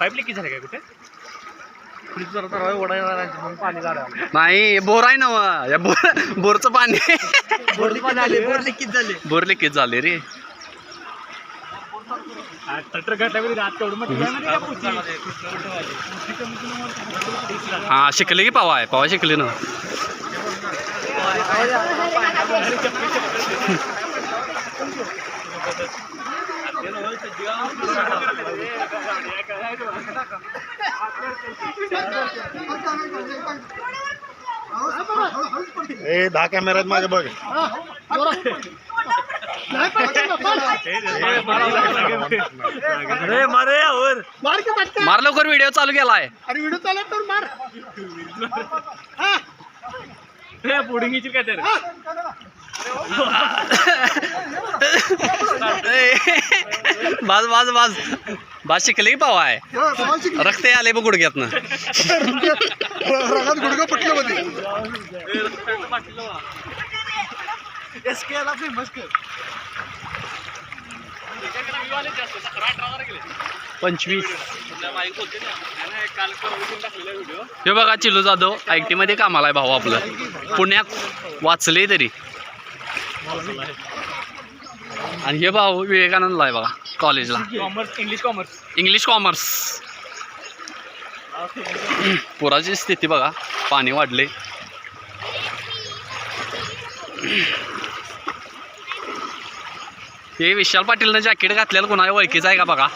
Pipe leakage झाले काय कुठे? नाही बोर आहे ना. या बोर बोरचं पाणी. बोर झाले बोर लिकेज झाले? बोर लिकेज झाले रे? हा शिकले की पावा आहे पावा शिकले ना. ए दहा कॅमेऱ्यात माझ्या बघ. अरे मारे यावर मार लवकर व्हिडिओ चालू केलाय. अरे व्हिडिओ चालत तर मार हे पुढिंगीची काय तर? बाज बाज बाज बाज शिकले की पावा आहे? रक्त आले बघ गुडघ्यातनं रगात गुडघा पटलं मध्ये पंचवीस. हे बघा चिलू जाधव आय टी मध्ये कामाला आहे भाऊ आपलं. पुण्यात वाचले तरी. आणि हे भाऊ विवेकानंदला आहे बघा कॉलेजला commerce English commerce English commerce पुराची स्थिती बघा पाणी वाढले. हे विशाल पाटीलनं जॅकेट घातलेलं कोणाला ओळखीचं आहे का बघा?